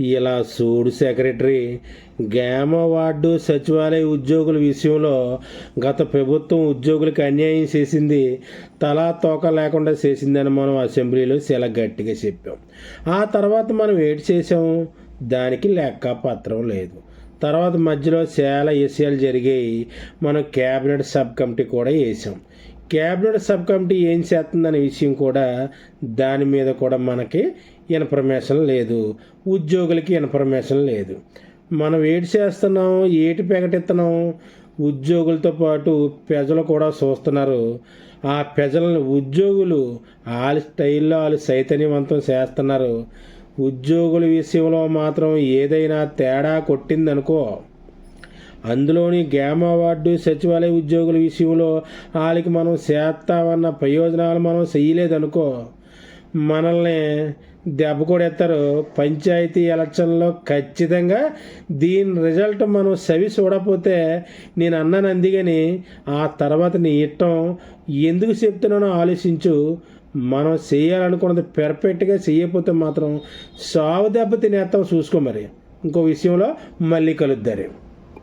ఇలా సూడు సెక్రటరీ గ్రామ వార్డు సచివాలయ ఉద్యోగుల విషయంలో గత ప్రభుత్వం ఉద్యోగులకు అన్యాయం చేసింది తలా తోక లేకుండా చేసిందని మనం అసెంబ్లీలో చాలా గట్టిగా చెప్పాం. ఆ తర్వాత మనం ఏడు చేసాం దానికి లెక్క పత్రం లేదు. తర్వాత మధ్యలో చాలా విషయాలు జరిగాయి. మనం క్యాబినెట్ సబ్ కమిటీ కూడా వేసాం క్యాబినెట్ సబ్ కమిటీ ఏం చేస్తుందనే విషయం కూడా దాని మీద కూడా మనకి ఇన్ఫర్మేషన్ లేదు. ఉద్యోగులకి ఇన్ఫర్మేషన్ లేదు. మనం ఏటి చేస్తున్నాం? ఏటి ప్రకటిస్తున్నాం? ఉద్యోగులతో పాటు ప్రజలు కూడా చూస్తున్నారు. ఆ ప్రజలను ఉద్యోగులు వాళ్ళ స్టైల్లో వాళ్ళు చైతన్యవంతం చేస్తున్నారు. ఉద్యోగుల విషయంలో మాత్రం ఏదైనా తేడా కొట్టిందనుకో అందులోని గ్యామ్ అవార్డు సచివాలయ ఉద్యోగుల విషయంలో వాళ్ళకి మనం చేస్తామన్న ప్రయోజనాలు మనం చేయలేదనుకో మనల్ని దెబ్బ కొడేస్తారు పంచాయతీ ఎలక్షన్లో ఖచ్చితంగా దీని రిజల్ట్ మనం సవి చూడకపోతే నేను అన్నాను అందుకని ఆ తర్వాత నీ ఇష్టం ఎందుకు చెప్తున్నానో ఆలోచించు. మనం చేయాలనుకున్నది పెర్ఫెక్ట్గా చేయకపోతే మాత్రం సావు దెబ్బ తినేస్తాం చూసుకో మరి. ఇంకో విషయంలో మళ్ళీ కలుద్దారు